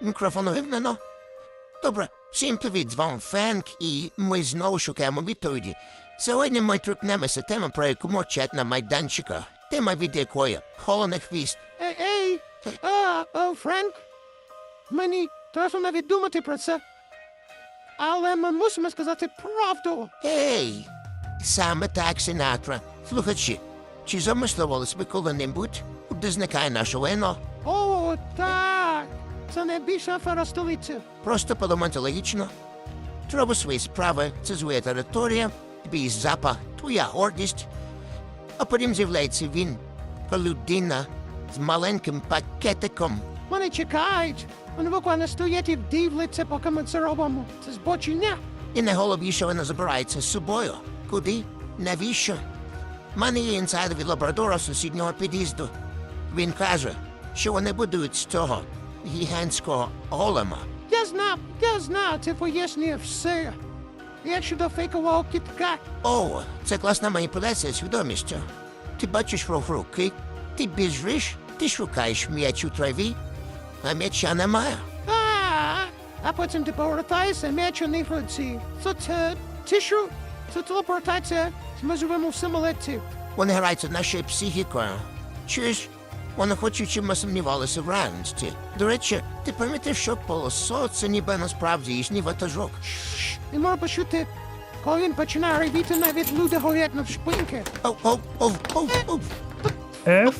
Мікрофон вивнено. Добре, всім привіт, з вами Фенк, і ми знову шукаємо відповіді. Сьогодні ми торкнемося теми, про яку мовчать на майданчика. Тема від якої холоний хвіст. Ей, ей, а, о, Френк, мені треба навіть думати про це. Але ми мусимо сказати правду. Ей! Саме так, Синатра. Слухачі, чи замислювалися ви коли-небудь, де зникає наше лино? О, так. Це найбільша афера столиці. Просто подумати логічно. Треба свої справи, це твоя територія, твій запах, твоя гордість. А потім з'являється він, людина з маленьким пакетиком. Вони чекають. Вони буквально стоять і дивляться, поки ми це робимо. Це збочення. І найголовніше вона забирається з собою. Куди? Навіщо? У мене є інсайдер від лабрадора сусіднього під'їзду. Він каже, що вони будують з цього гігантського голема. Я знав, я знав, це пояснює все. Як щодо фейкового кітка, О, це класна маніпуляція свідомістю. Ти бачиш руки, ти біжиш, ти шукаєш м'яч у траві, а м'яча немає. а, а потім ти повертаєшся, м'яч у них руці. Це це, що? Це телепортація. Ми живемо в самолеті. Вони граються нашою психікою. Чуєш, вони хоч і ми сумнівалася в реальності. До речі, ти пам'ятаєш, що полосо це ніби насправді їхній ватажок. Не можу почути, коли він починає ревіти, навіть люди горять на шпинки. Оу, оу, оу, оу, оу. F